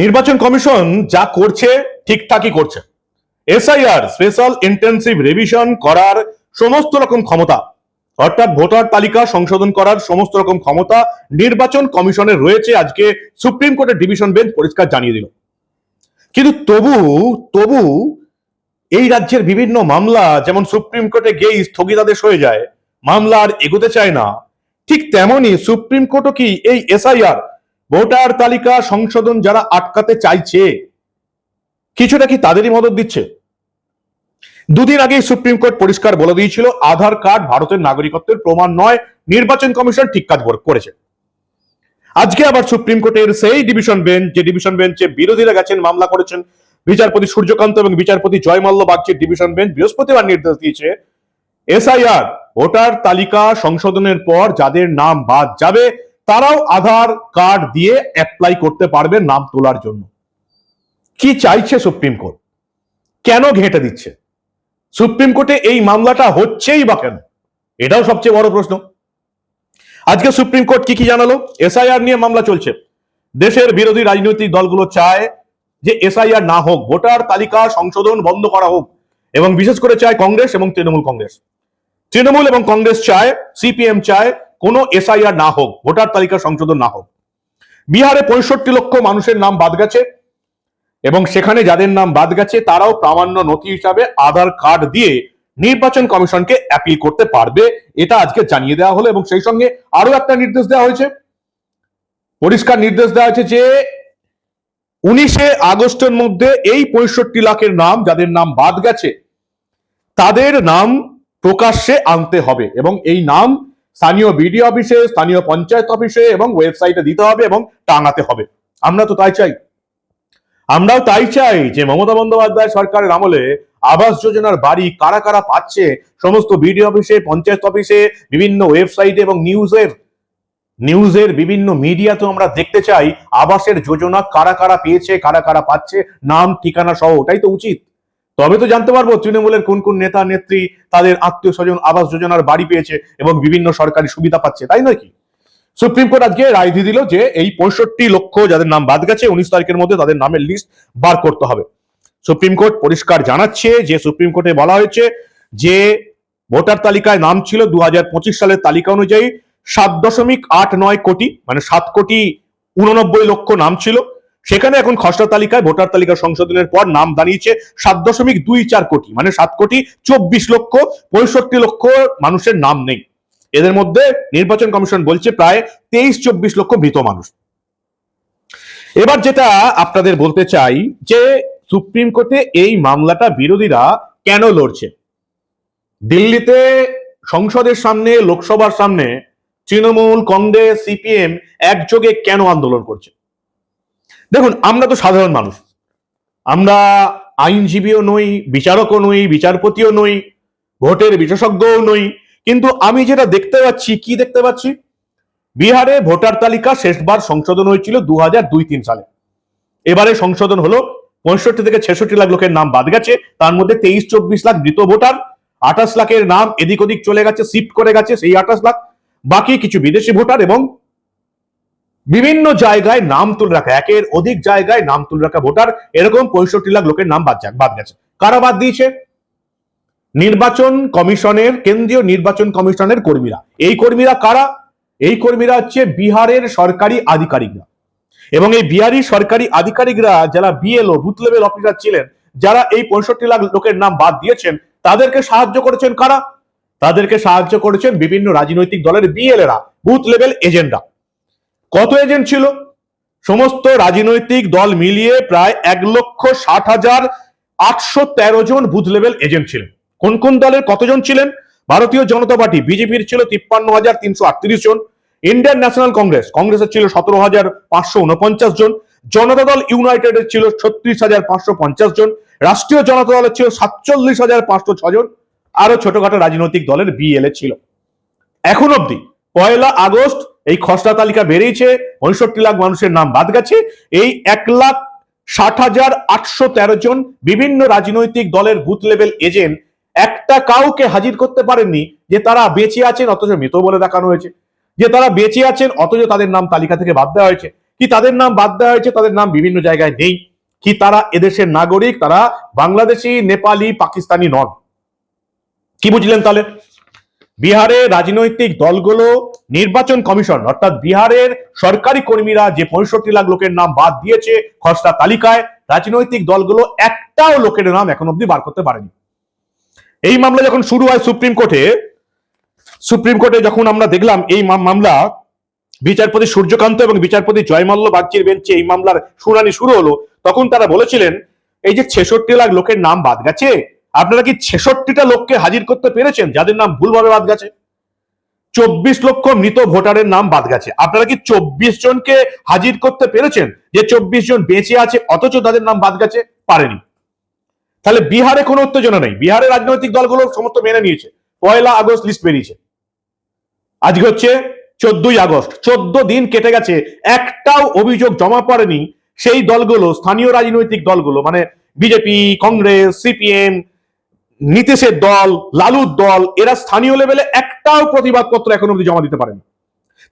নির্বাচন কমিশন যা করছে ঠিকঠাকই করছে। এসআইআর স্পেশাল ইন্টেন্সিভ রিভিশন করার সমস্ত রকম ক্ষমতা, অর্থাৎ ভোটার তালিকা সংশোধন করার সমস্ত রকম ক্ষমতা নির্বাচন কমিশনের রয়েছে আজকে সুপ্রিম কোর্টের ডিভিশন বেঞ্চ পরিষ্কার জানিয়ে দিল। কিন্তু তবু তবু এই রাজ্যের বিভিন্ন মামলা, যেমন সুপ্রিম কোর্টে গিয়েই স্থগিতাদেশ হয়ে যায়, মামলা আর এগোতে চায় না, ঠিক তেমনি সুপ্রিম কোর্টও কি এই এসআইআর ভোটার তালিকা সংশোধন যারা আটকাতে চাইছে, কিছুটা কি তাদেরই মদত দিচ্ছে? দুদিন আগে সুপ্রিম কোর্ট পরিষ্কার বলে দিয়েছিল, আধার কার্ড ভারতের নাগরিকত্বের প্রমাণ নয়, নির্বাচন কমিশন ঠিক কাজ করেছে। আজকে আবার সুপ্রিম কোর্টের সেই ডিভিশন বেঞ্চ, যে ডিভিশন বেঞ্চে বিরোধীরা গেছেন, মামলা করেছেন, বিচারপতি সূর্যকান্ত এবং বিচারপতি জয়মাল্য বাগচির ডিভিশন বেঞ্চ বৃহস্পতিবার নির্দেশ দিয়েছে, এসআইআর, ভোটার তালিকা সংশোধনের পর যাদের নাম বাদ যাবে তারাও আধার কার্ড দিয়ে অ্যাপ্লাই করতে পারবে নাম তোলার জন্য। কি চাইছে সুপ্রিম কোর্ট? কেন ঘেঁটে দিচ্ছে? সুপ্রিম কোর্টে এই মামলাটা হচ্ছেই বা কেন? এটাও সবচেয়ে বড় প্রশ্ন। আজকে সুপ্রিম কোর্ট কি কি জানালো? এসআইআর নিয়ে মামলা চলছে। দেশের বিরোধী রাজনৈতিক দলগুলো চায় যে এসআইআর না হোক, ভোটার তালিকা সংশোধন বন্ধ করা হোক এবং বিশেষ করে চায় কংগ্রেস এবং তৃণমূল কংগ্রেস। তৃণমূল এবং কংগ্রেস চায় সিপিএম চায় কোনো এসআইআর না হোক, ভোটার তালিকা সংশোধন না হোক, বিহারে পঁয়ষট্টি লক্ষ মানুষের নাম বাদ গেছে এবং সেখানে যাদের নাম বাদ গেছে তারাও প্রামাণ্য নথি হিসাবে আধার কার্ড দিয়ে নির্বাচন কমিশনকে অ্যাপিল করতে পারবে, এটা আজকে জানিয়ে দেওয়া হলো এবং সেই সঙ্গে আরও একটা নির্দেশ দেওয়া হয়েছে। পরিষ্কার নির্দেশ দেওয়া হয়েছে যে উনিশে আগস্টের মধ্যে এই পঁয়ষট্টি লাখের নাম যাদের নাম বাদ গেছে, তাদের নাম প্রকাশ্যে আনতে হবে এবং এই নাম স্থানীয় বিডিও অফিসে, স্থানীয় পঞ্চায়েত অফিসে এবং ওয়েবসাইটে দিতে হবে এবং টাঙাতে হবে। আমরা তো তাই চাই। আমরাও তাই চাই যে মমতা বন্দ্যোপাধ্যায় সরকারের আমলে আবাস যোজনার বাড়ি কারা কারা পাচ্ছে, সমস্ত বিডিও অফিসে, পঞ্চায়েত অফিসে, বিভিন্ন ওয়েবসাইটে এবং নিউজের নিউজের বিভিন্ন মিডিয়াতেও আমরা দেখতে চাই আবাসের যোজনা কারা কারা পেয়েছে, কারা কারা পাচ্ছে, নাম, ঠিকানা সহ, ওটাই তো উচিত। তবে তো জানতে পারব তৃণমূলের কোন কোন নেতা, নেত্রী তাদের আত্মীয় স্বজন আবাস যোজনার বাড়ি পেয়েছে এবং বিভিন্ন সরকারি সুবিধা পাচ্ছে, তাই নয় কি? সুপ্রিম কোর্ট আজকে রায় দিয়ে দিল যে এই পঁয়ষট্টি লক্ষ যাদের নাম বাদ গেছে, উনিশ তারিখের মধ্যে তাদের নামের লিস্ট বার করতে হবে। সুপ্রিম কোর্ট পরিষ্কার জানাচ্ছে যে সুপ্রিম কোর্টে বলা হয়েছে যে ভোটার তালিকায় নাম ছিল দু হাজার পঁচিশ সালের তালিকা অনুযায়ী সাত দশমিক আট নয় কোটি মানে সাত কোটি উননব্বই লক্ষ নাম ছিল। সেখানে এখন খসড়া তালিকায় ভোটার তালিকা সংশোধনের পর নাম দাঁড়িয়েছে সাত দশমিক দুই চার কোটি মানে সাত কোটি চব্বিশ লক্ষ পঁয়ষট্টি লক্ষ মানুষের নাম নেই। এদের মধ্যে নির্বাচন কমিশন বলছে প্রায় তেইশ চব্বিশ লক্ষ মৃত মানুষ। এবার যেটা আপনাদের বলতে চাই যে সুপ্রিম কোর্টে এই মামলাটা বিরোধীরা কেন লড়ছে? দিল্লিতে সংসদের সামনে, লোকসভার সামনে তৃণমূল, কংগ্রেস, সিপিএম একযোগে কেন আন্দোলন করছে? দেখুন, আমরা তো সাধারণ মানুষ। আমরা আইনজীবীও নই, বিচারকও নই, বিচারপতিও নই, ভোটের বিশেষজ্ঞও নই। কিন্তু আমি যেটা দেখতে পাচ্ছি, কি দেখতে পাচ্ছি? বিহারে ভোটার তালিকা শেষবার সংশোধন হয়েছিল দু হাজার দুই তিন সালে। এবারে সংশোধন হলো পঁয়ষট্টি থেকে ছেষট্টি লাখ লোকের নাম বাদ গেছে, তার মধ্যে তেইশ চব্বিশ লাখ মৃত ভোটার, আঠাশ লাখের নাম এদিক ওদিক চলে গেছে, শিফট করে গেছে সেই আঠাশ লাখ। বাকি কিছু বিদেশি ভোটার এবং বিভিন্ন জায়গায় নাম তুলে রাখা, একের অধিক জায়গায় নাম তুলে রাখা ভোটার, এরকম পঁয়ষট্টি লাখ লোকের নাম বাদ যাক বাদ গেছে। কারা বাদ দিয়েছে? নির্বাচন কমিশনের, কেন্দ্রীয় নির্বাচন কমিশনের কর্মীরা। এই কর্মীরা কারা? এই কর্মীরা হচ্ছে বিহারের সরকারি আধিকারিকরা। এবং এই বিহারি সরকারি আধিকারিকরা যারা বিএলও, বুথ লেভেল অফিসার ছিলেন, যারা এই পঁয়ষট্টি লাখ লোকের নাম বাদ দিয়েছেন, তাদেরকে সাহায্য করেছেন কারা? তাদেরকে সাহায্য করেছেন বিভিন্ন রাজনৈতিক দলের বিএলএরা, বুথ লেভেল এজেন্টরা। কত এজেন্ট ছিল? সমস্ত রাজনৈতিক দল মিলিয়ে প্রায় এক লক্ষ ষাট হাজার আটশো তেরো জন বুথ লেভেল এজেন্ট ছিলেন। কোন কোন দলের কতজন ছিলেন? ভারতীয় জনতা পার্টি, বিজেপির ছিল তিপ্পান্ন হাজার তিনশো আটত্রিশ জন। ইন্ডিয়ান ন্যাশনাল কংগ্রেস কংগ্রেসের ছিল সতেরো হাজার পাঁচশো উনপঞ্চাশ জন। জনতা দল ইউনাইটেড এর ছিল ছত্রিশ হাজার পাঁচশো পঞ্চাশ জন। রাষ্ট্রীয় জনতা দলের ছিল সাতচল্লিশ হাজার পাঁচশো ছজন আরও ছোটখাটো রাজনৈতিক দলের বিএলএ ছিল। এখন অবধি পয়লা আগস্ট এই খসড়া তালিকা বেরিয়েছে, পঁয়ষট্টি লাখ মানুষের নাম বাদ গেছে। এই এক লাখ ষাট হাজার আটশো তেরো জন বিভিন্ন রাজনৈতিক দলের বুথ লেভেল এজেন্ট একটা কাউকে হাজির করতে পারেননি যে তারা বেঁচে আছেন, অথচ মৃত বলে দেখানো হয়েছে। যে তারা বেঁচে আছেন, অথচ তাদের নাম তালিকা থেকে বাদ দেওয়া হয়েছে। কি তাদের নাম বাদ দেওয়া হয়েছে? তাদের নাম বিভিন্ন জায়গায় নেই। কি তারা এদেশের নাগরিক? তারা বাংলাদেশি, নেপালি, পাকিস্তানি নন। কি বুঝলেন তাহলে? বিহারে রাজনৈতিক দলগুলো নির্বাচন কমিশন, অর্থাৎ বিহারের সরকারি কর্মীরা যে পঁয়ষট্টি লাখ লোকের নাম বাদ দিয়েছে খসড়া তালিকায়, রাজনৈতিক দলগুলো একটাও লোকের নাম এখন অব্দি বার করতে পারেনি। এই মামলা যখন শুরু হয় সুপ্রিম কোর্টে সুপ্রিম কোর্টে যখন আমরা দেখলাম এই মামলা, বিচারপতি সূর্যকান্ত এবং বিচারপতি জয়মাল্য বাগচির বেঞ্চে এই মামলার শুনানি শুরু হলো, তখন তারা বলেছিলেন, এই যে ছেষট্টি লাখ লোকের নাম বাদ গেছে আপনারা কি ছেষট্টিটা লোককে হাজির করতে পেরেছেন? যাদের নাম ভুলভাবে বাদ গেছে। চব্বিশ লক্ষ মৃত ভোটারের নাম বাদ গেছে। আপনারা কি চব্বিশ জনকে হাজির করতে পেরেছেন? যে চব্বিশ জন বেঁচে আছে, অথচ তাদের নাম বাদ গেছে, পারেনি। তাহলে বিহারে কোনো উত্তেজনা নেই। বিহারের রাজনৈতিক দলগুলো সমস্ত মেনে নিয়েছে। পয়লা আগস্ট লিস্ট বেরিয়েছে। আজকে হচ্ছে চোদ্দই আগস্ট। চোদ্দ দিন কেটে গেছে। একটাও অভিযোগ জমা পড়েনি সেই দলগুলো, স্থানীয় রাজনৈতিক দলগুলো মানে বিজেপি, কংগ্রেস, সিপিএম নীতিশের দল, লালুর দল, এরা স্থানীয় লেভেলে একটাও প্রতিবাদপত্র এখন অব্দি জমা দিতে পারেনি।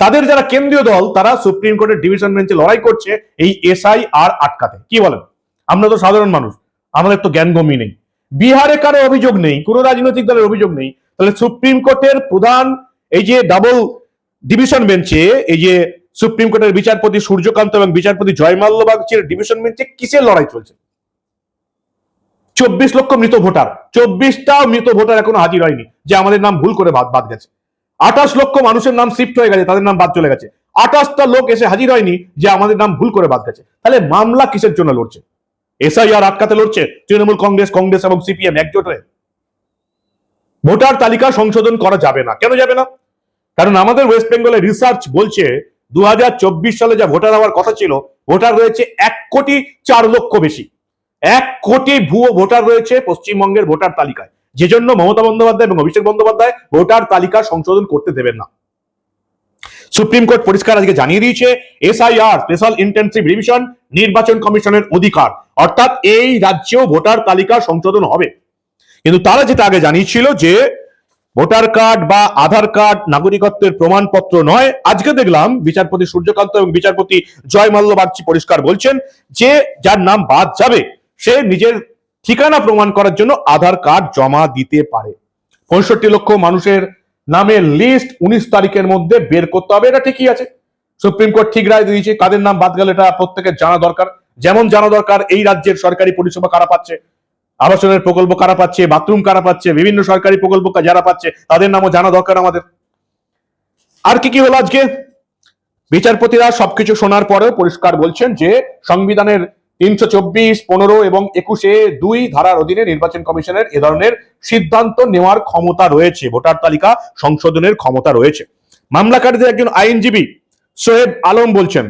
তাদের যারা কেন্দ্রীয় দল, তারা সুপ্রিম কোর্টের ডিভিশন বেঞ্চে লড়াই করছে এই এসআই আর আটকাতে। কি বলেন? আমরা তো সাধারণ মানুষ, আমাদের তো জ্ঞানগম্যই নেই। বিহারে কারও অভিযোগ নেই, কোনো রাজনৈতিক দলের অভিযোগ নেই। তাহলে সুপ্রিম কোর্টের প্রধান এই যে ডাবল ডিভিশন বেঞ্চে এই যে সুপ্রিম কোর্টের বিচারপতি সূর্যকান্ত এবং বিচারপতি জয়মাল্য বাগচির ডিভিশন বেঞ্চে কিসের লড়াই চলছে? চব্বিশ লক্ষ মৃত ভোটার। চব্বিশটাও মৃত ভোটার এখনও হাজির হয়নি, যে আমাদের নাম ভুল করে বাদ গেছে। আঠাশ লক্ষ মানুষের নাম শিফট হয়ে গেছে, তাদের নাম বাদ চলে গেছে। আঠাশটা লোক এসে হাজির হয়নি, যে আমাদের নাম ভুল করে বাদ গেছে। তাহলে মামলা কিসের জন্য লড়ছে? এসআইআর আটকাতে লড়ছে তৃণমূল কংগ্রেস কংগ্রেস এবং সিপিএম একজোট হয়ে। ভোটার তালিকা সংশোধন করা যাবে না। কেন যাবে না? কারণ আমাদের ওয়েস্ট বেঙ্গলে রিসার্চ বলছে দু হাজার চব্বিশ সালে যা ভোটার হওয়ার কথা ছিল, ভোটার রয়েছে এক কোটি চার লক্ষ বেশি। এক কোটি ভুয়ো ভোটার রয়েছে পশ্চিমবঙ্গের ভোটার তালিকায়। যে জন্য মমতা বন্দ্যোপাধ্যায় এবং অভিষেক বন্দ্যোপাধ্যায় ভোটার তালিকা সংশোধন করতে দেবেন না। সুপ্রিম কোর্ট পরিষ্কার আজকে জানিয়ে দিয়েছে, এসআইআর স্পেশাল ইন্টেন্সিভ রিভিশন নির্বাচন কমিশনের অধিকার। অর্থাৎ এই রাজ্যেও ভোটার তালিকা সংশোধন হবে। কিন্তু তারা যেটা আগে জানিয়েছিল যে, ভোটার কার্ড বা আধার কার্ড নাগরিকত্বের প্রমাণপত্র নয়, আজকে দেখলাম বিচারপতি সূর্যকান্ত এবং বিচারপতি জয় মাল্য বাগচি পরিষ্কার বলছেন যে, যার নাম বাদ যাবে। সে নিজের ঠিকানা প্রমাণ করার জন্য আধার কার্ড জমা দিতে পারে। পঁয়ষট্টি লক্ষ মানুষের নামের লিস্ট উনিশ তারিখের মধ্যে বের করতে হবে, এটা ঠিকই আছে। সুপ্রিম কোর্ট ঠিক রায় দিয়েছে, কাদের নাম বাদ গেল এটা প্রত্যেকের জানা দরকার। যেমন জানা দরকার, এই রাজ্যের সরকারি পরিষেবা কারা পাচ্ছে? আবাসনের প্রকল্প কারা পাচ্ছে? বাথরুম কারা পাচ্ছে? বিভিন্ন সরকারি প্রকল্প যারা পাচ্ছে, তাদের নামও জানা দরকার আমাদের। আর কি কি হলো আজকে? বিচারপতিরা সবকিছু শোনার পরেও পরিষ্কার বলছেন যে, সংবিধানের তিনশো চব্বিশ, পনেরো এবং একুশে দুই ধারার অধীনে নির্বাচন কমিশনের এ ধরনের সিদ্ধান্ত নেওয়ার ক্ষমতা রয়েছে, ভোটার তালিকা সংশোধনের ক্ষমতা রয়েছে। মামলাকারীদের একজন আইনজীবী সোহেব আলম বলছেন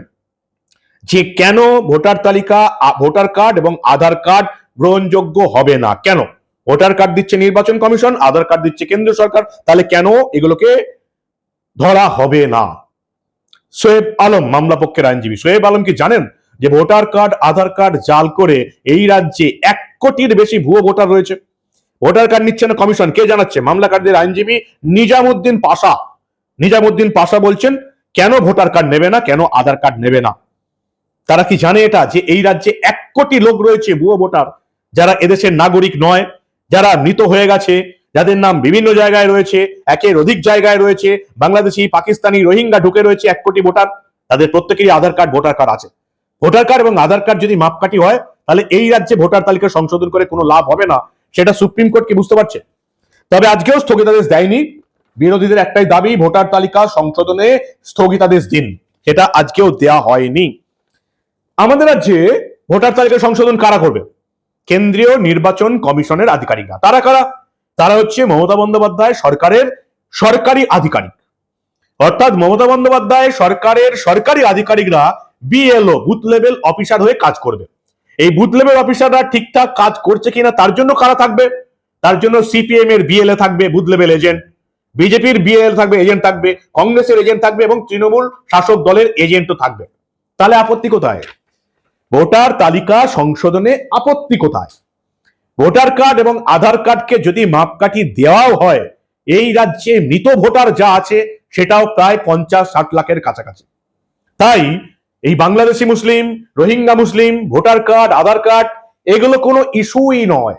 যে কেন ভোটার তালিকা ভোটার কার্ড এবং আধার কার্ড গ্রহণযোগ্য হবে না? কেন? ভোটার কার্ড দিচ্ছে নির্বাচন কমিশন, আধার কার্ড দিচ্ছে কেন্দ্র সরকার, তাহলে কেন এগুলোকে ধরা হবে না? সোয়েব আলম, মামলা পক্ষের আইনজীবী সোয়েব আলম কি জানেন? যে ভোটার কার্ড, আধার কার্ড জাল করে এই রাজ্যে এক কোটির বেশি ভুয়ো ভোটার রয়েছে। ভোটার কার্ড নিচ্ছে না কমিশন, কে জানাচ্ছে? মামলাকারদের আইনজীবী নিজামুদ্দিন পাশা। নিজামুদ্দিন পাশা বলছেন, কেন ভোটার কার্ড নেবে না, কেন আধার কার্ড নেবে না? তারা কি জানে এটা, যে এই রাজ্যে এক কোটি লোক রয়েছে ভুয়ো ভোটার, যারা এদেশের নাগরিক নয়, যারা মৃত হয়ে গেছে, যাদের নাম বিভিন্ন জায়গায় রয়েছে, একের অধিক জায়গায় রয়েছে, বাংলাদেশি, পাকিস্তানি, রোহিঙ্গা ঢুকে রয়েছে এক কোটি ভোটার, তাদের প্রত্যেকেরই আধার কার্ড, ভোটার কার্ড আছে। ভোটার কার্ড এবং আধার কার্ড যদি মাপকাঠি হয়, তাহলে এই রাজ্যে ভোটার তালিকা সংশোধন করে কোনো লাভ হবে না। সেটা সুপ্রিম কোর্ট কি বুঝতে পারছে? তবে আজকেও স্থগিতাদেশ দেয়নি। বিরোধীদের একটাই দাবি, ভোটার তালিকা সংশোধনে স্থগিতাদেশ দিন। সেটা আজকেও দেয়া হয়নি। আমাদের রাজ্যে ভোটার তালিকা সংশোধন কারা করবে? কেন্দ্রীয় নির্বাচন কমিশনের আধিকারিকরা। তারা কারা? তারা হচ্ছে মমতা বন্দ্যোপাধ্যায় সরকারের সরকারি আধিকারিক। অর্থাৎ মমতা বন্দ্যোপাধ্যায় সরকারের সরকারি আধিকারিকরা বিএলও বুথ লেভেল অফিসার হয়ে কাজ করবে। এই বুথ লেভেল অফিসাররা ঠিকঠাক কাজ করছে কিনা, তার জন্য কারা থাকবে? তার জন্য সিপিএম এর বিএলএ থাকবে বুথ লেভেল এজেন্ট বিজেপির বিএল থাকবে এজেন্ট থাকবে। কংগ্রেসের এজেন্ট থাকবে এবং তৃণমূল শাসক দলের এজেন্টও থাকবে। তাহলে আপত্তি কোথায়? ভোটার তালিকা সংশোধনে আপত্তি কোথায়? ভোটার কার্ড এবং আধার কার্ডকে যদি মাপকাঠি দেওয়াও হয়, এই রাজ্যে মৃত ভোটার যা আছে, সেটাও প্রায় পঞ্চাশ ষাট লাখের কাছাকাছি। তাই এই বাংলাদেশি মুসলিম, রোহিঙ্গা মুসলিম, ভোটার কার্ড, আধার কার্ড, এগুলো কোনো ইস্যুই নয়।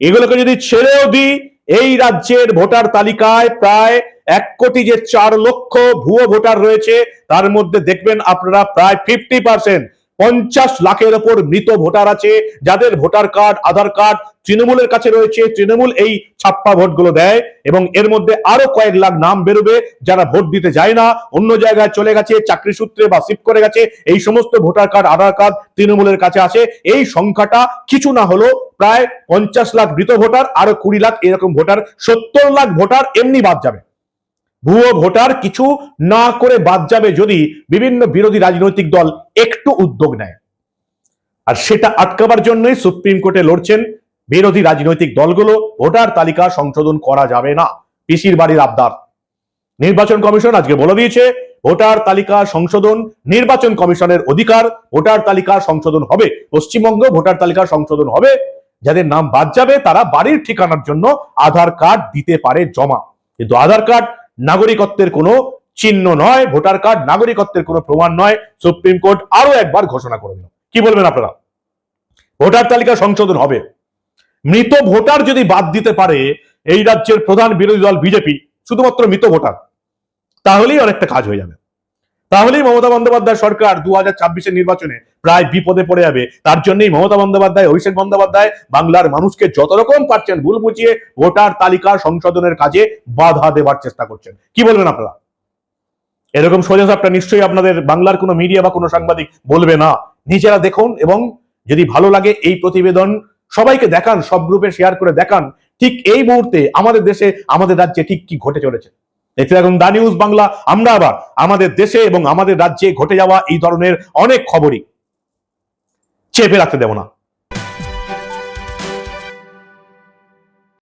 এগুলোকে যদি ছেড়েও দিই, এই রাজ্যের ভোটার তালিকায় প্রায় এক কোটি যে চার লক্ষ ভুয়ো ভোটার রয়েছে, তার মধ্যে দেখবেন আপনারা প্রায় ফিফটি পার্সেন্ট পঞ্চাশ লাখের ওপর মৃত ভোটার আছে, যাদের ভোটার কার্ড, আধার কার্ড তৃণমূলের কাছে রয়েছে, তৃণমূল এই ছাপ্পা ভোটগুলো দেয় এবং এর মধ্যে আরও কয়েক লাখ নাম বেরোবে যারা ভোট দিতে যায় না। অন্য জায়গায় চলে গেছে, চাকরি সূত্রে বা শিফট করে গেছে, এই সমস্ত ভোটার কার্ড, আধার কার্ড তৃণমূলের কাছে আছে এই সংখ্যাটা কিছু না হলো প্রায় পঞ্চাশ লাখ মৃত ভোটার, আরও কুড়ি লাখ এরকম ভোটার, সত্তর লাখ ভোটার এমনি বাদ যাবে। ভুয়ো ভোটার কিছু না করে বাদ যাবে যদি বিভিন্ন বিরোধী রাজনৈতিক দল একটু উদ্যোগ নেয়। আর সেটা আটকাবার জন্যই সুপ্রিম কোর্টে লড়ছেন বিরোধী রাজনৈতিক দলগুলো ভোটার তালিকা সংশোধন করা যাবে না। পিসির বাড়ির আবদার। নির্বাচন কমিশন আজকে বলে দিয়েছে, ভোটার তালিকা সংশোধন নির্বাচন কমিশনের অধিকার, ভোটার তালিকা সংশোধন হবে, পশ্চিমবঙ্গ ভোটার তালিকা সংশোধন হবে। যাদের নাম বাদ যাবে, তারা বাড়ির ঠিকানার জন্য আধার কার্ড দিতে পারে জমা। কিন্তু আধার কার্ড নাগরিকত্বের কোনো চিহ্ন নয়, ভোটার কার্ড নাগরিকত্বের কোনো প্রমাণ নয়। সুপ্রিম কোর্ট আরও একবার ঘোষণা করে দিল। কি বলবেন আপনারা? ভোটার তালিকা সংশোধন হবে। মৃত ভোটার যদি বাদ দিতে পারে, এই রাজ্যের প্রধান বিরোধী দল বিজেপি, শুধুমাত্র মৃত ভোটার, তাহলেই অনেকটা কাজ হয়ে যাবে। তাহলেই মমতা বন্দ্যোপাধ্যায় সরকার দু হাজার নির্বাচনে প্রায় বিপদে পড়ে যাবে। তার জন্যই মমতা বন্দ্যোপাধ্যায়, অভিষেক বন্দ্যোপাধ্যায় বাংলার মানুষকে যত রকম পারছেন ভুল বুঝিয়ে ভোটার তালিকা সংশোধনের কাজে বাধা দেওয়ার চেষ্টা করছেন। কি বলবেন আপনারা? এরকম সোজাসাপটা নিশ্চয়ই আপনাদের বাংলার কোনো মিডিয়া বা কোনো সাংবাদিক বলবে না। নিজেরা দেখুন এবং যদি ভালো লাগে এই প্রতিবেদন সবাইকে দেখান, সব গ্রুপে শেয়ার করে দেখান, ঠিক এই মুহূর্তে আমাদের দেশে, আমাদের রাজ্যে ঠিক কি ঘটে চলেছে। দেখতে থাকুন দা নিউজ বাংলা, আমরা আবার আমাদের দেশে এবং আমাদের রাজ্যে ঘটে যাওয়া এই ধরনের অনেক খবরই। চেপে রাখতে দেব না।